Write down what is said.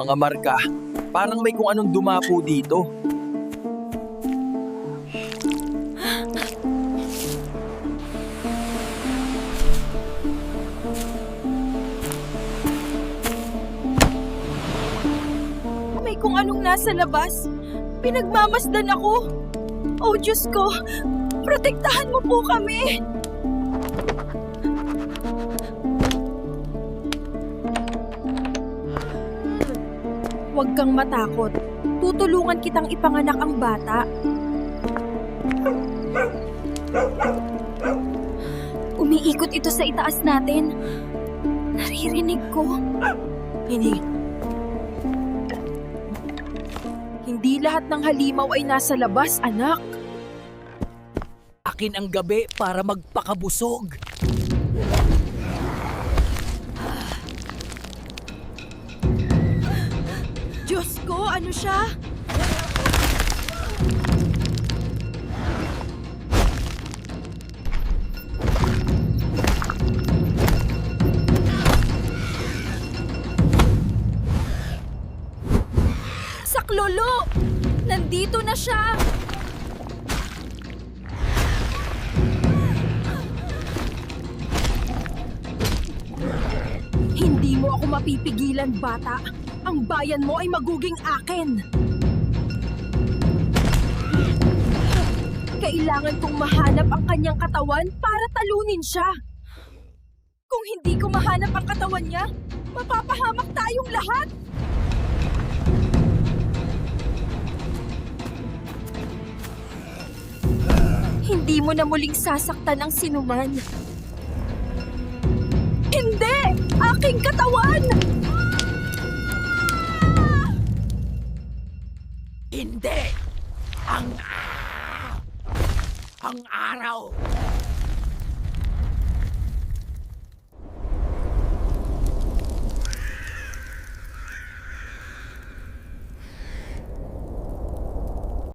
Mga marka, parang may kung anong dumapo dito. May kung anong nasa labas. Pinagmamasdan ako. Oh, Diyos ko. Protektahan mo po kami. Huwag kang matakot. Tutulungan kitang ipanganak ang bata. Umiikot ito sa itaas natin. Naririnig ko. Hindi. Hindi lahat ng halimaw ay nasa labas, anak. Akin ang gabi para magpakabusog. Diyos ko, ano siya? Saklolo! Nandito na siya! Ako mapipigilan, bata. Ang bayan mo ay maguging akin. Kailangan kong mahanap ang kanyang katawan para talunin siya. Kung hindi ko mahanap ang katawan niya, mapapahamak tayong lahat. Hindi mo na muling sasaktan ang sinuman. Aking katawan! Hindi! Ang... Ang araw